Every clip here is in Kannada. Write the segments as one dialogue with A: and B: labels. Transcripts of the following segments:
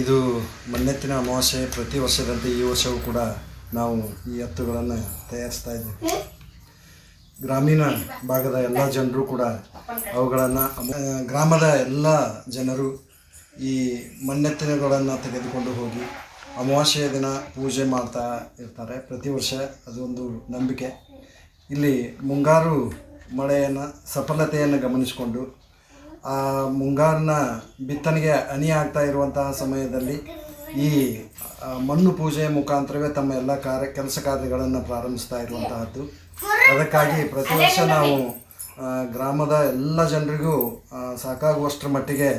A: ಇದು ಮನ್ನೆತ್ತಿನ ಅಮಾವಾಸ್ಯೆ ಪ್ರತಿ ವರ್ಷದಂತೆ ಈ ವರ್ಷವೂ ಕೂಡ ನಾವು ಈ ಎತ್ತುಗಳನ್ನು ತಯಾರಿಸ್ತಾ ಇದ್ದೇವೆ. ಗ್ರಾಮೀಣ ಭಾಗದ ಎಲ್ಲ ಜನರು ಕೂಡ ಅವುಗಳನ್ನು ಗ್ರಾಮದ ಎಲ್ಲ ಜನರು ಈ ಮಣ್ಣೆತ್ತಿನಗಳನ್ನು ತೆಗೆದುಕೊಂಡು ಹೋಗಿ ಅಮಾವಾಸ್ಯೆಯ ದಿನ ಪೂಜೆ ಮಾಡ್ತಾ ಇರ್ತಾರೆ. ಪ್ರತಿ ವರ್ಷ ಅದೊಂದು ನಂಬಿಕೆ. ಇಲ್ಲಿ ಮುಂಗಾರು ಮಳೆಯನ್ನು ಸಫಲತೆಯನ್ನು ಗಮನಿಸಿಕೊಂಡು ಆ ಮುಂಗಾರಿನ ಬಿತ್ತನೆಗೆ ಹನಿ ಆಗ್ತಾ ಇರುವಂತಹ ಸಮಯದಲ್ಲಿ ಈ ಮಣ್ಣು ಪೂಜೆಯ ಮುಖಾಂತರವೇ ತಮ್ಮ ಎಲ್ಲ ಕಾರ್ಯ, ಕೆಲಸ ಕಾರ್ಯಗಳನ್ನು ಪ್ರಾರಂಭಿಸ್ತಾ ಇರುವಂತಹದ್ದು. ಅದಕ್ಕಾಗಿ ಪ್ರತಿ ವರ್ಷ ನಾವು ಗ್ರಾಮದ ಎಲ್ಲ ಜನರಿಗೂ ಸಾಕಾಗುವಷ್ಟರ ಮಟ್ಟಿಗೆ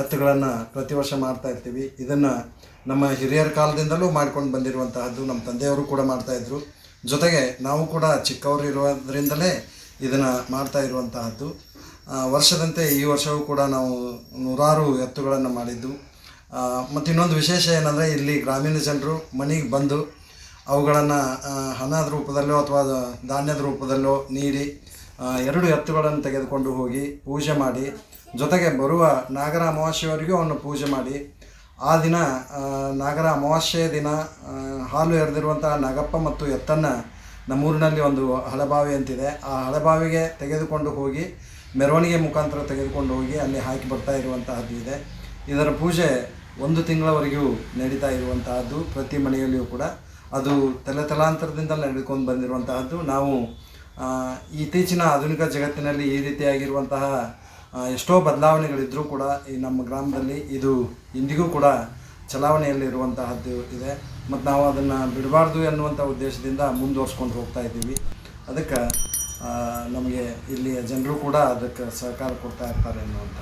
A: ಎತ್ತುಗಳನ್ನು ಪ್ರತಿ ವರ್ಷ ಮಾಡ್ತಾ ಇರ್ತೀವಿ. ಇದನ್ನು ನಮ್ಮ ಹಿರಿಯರ ಕಾಲದಿಂದಲೂ ಮಾಡ್ಕೊಂಡು ಬಂದಿರುವಂತಹದ್ದು ನಮ್ಮ ತಂದೆಯವರು ಕೂಡ ಮಾಡ್ತಾಯಿದ್ರು ಜೊತೆಗೆ ನಾವು ಕೂಡ ಚಿಕ್ಕವರು ಇರೋದ್ರಿಂದಲೇ ಇದನ್ನು ಮಾಡ್ತಾ ಇರುವಂತಹದ್ದು. ವರ್ಷದಂತೆ ಈ ವರ್ಷವೂ ಕೂಡ ನಾವು ನೂರಾರು ಎತ್ತುಗಳನ್ನು ಮಾಡಿದ್ದು. ಮತ್ತು ಇನ್ನೊಂದು ವಿಶೇಷ ಏನಂದರೆ ಇಲ್ಲಿ ಗ್ರಾಮೀಣ ಜನರು ಮನೆಗೆ ಬಂದು ಅವುಗಳನ್ನು ಹಣದ ರೂಪದಲ್ಲೋ ಅಥವಾ ಧಾನ್ಯದ ರೂಪದಲ್ಲೋ ನೀಡಿ ಎರಡು ಎತ್ತುಗಳನ್ನು ತೆಗೆದುಕೊಂಡು ಹೋಗಿ ಪೂಜೆ ಮಾಡಿ, ಜೊತೆಗೆ ಬರುವ ನಾಗರ ಅಮಾವಾಸ್ಯೆಯವರೆಗೂ ಅವನ್ನು ಪೂಜೆ ಮಾಡಿ, ಆ ದಿನ ನಾಗರ ಅಮಾವಾಸ್ಯೆಯ ದಿನ ಹಾಲು ಎರೆದಿರುವಂತಹ ನಾಗಪ್ಪ ಮತ್ತು ಎತ್ತನ್ನು ನಮ್ಮೂರಿನಲ್ಲಿ ಒಂದು ಹಳೆಬಾವಿ ಅಂತಿದೆ. ಆ ಹಳೆಬಾವಿಗೆ ತೆಗೆದುಕೊಂಡು ಹೋಗಿ ಮೆರವಣಿಗೆ ಮುಖಾಂತರ ತೆಗೆದುಕೊಂಡು ಹೋಗಿ ಅಲ್ಲಿ ಹಾಕಿ ಬರ್ತಾ ಇರುವಂತಹದ್ದು ಇದೆ. ಇದರ ಪೂಜೆ ಒಂದು ತಿಂಗಳವರೆಗೂ ನಡೀತಾ ಇರುವಂತಹದ್ದು, ಪ್ರತಿ ಮನೆಯಲ್ಲಿಯೂ ಕೂಡ. ಅದು ತಲೆ ತಲಾಂತರದಿಂದ ನಡೆದುಕೊಂಡು ಬಂದಿರುವಂತಹದ್ದು. ನಾವು ಇತ್ತೀಚಿನ ಆಧುನಿಕ ಜಗತ್ತಿನಲ್ಲಿ ಈ ರೀತಿಯಾಗಿರುವಂತಹ ಎಷ್ಟೋ ಬದಲಾವಣೆಗಳಿದ್ದರೂ ಕೂಡ ಈ ನಮ್ಮ ಗ್ರಾಮದಲ್ಲಿ ಇದು ಇಂದಿಗೂ ಕೂಡ ಚಲಾವಣೆಯಲ್ಲಿರುವಂತಹದ್ದು ಇದೆ. ಮತ್ತು ನಾವು ಅದನ್ನು ಬಿಡಬಾರ್ದು ಎನ್ನುವಂಥ ಉದ್ದೇಶದಿಂದ ಮುಂದುವರ್ಸ್ಕೊಂಡು ಹೋಗ್ತಾ ಇದ್ದೀವಿ. ಅದಕ್ಕೆ ನಮಗೆ ಇಲ್ಲಿಯ ಜನರು ಕೂಡ ಅದಕ್ಕೆ ಸಹಕಾರ ಕೊಡ್ತಾ ಇರ್ತಾರೆ ಅನ್ನುವಂಥ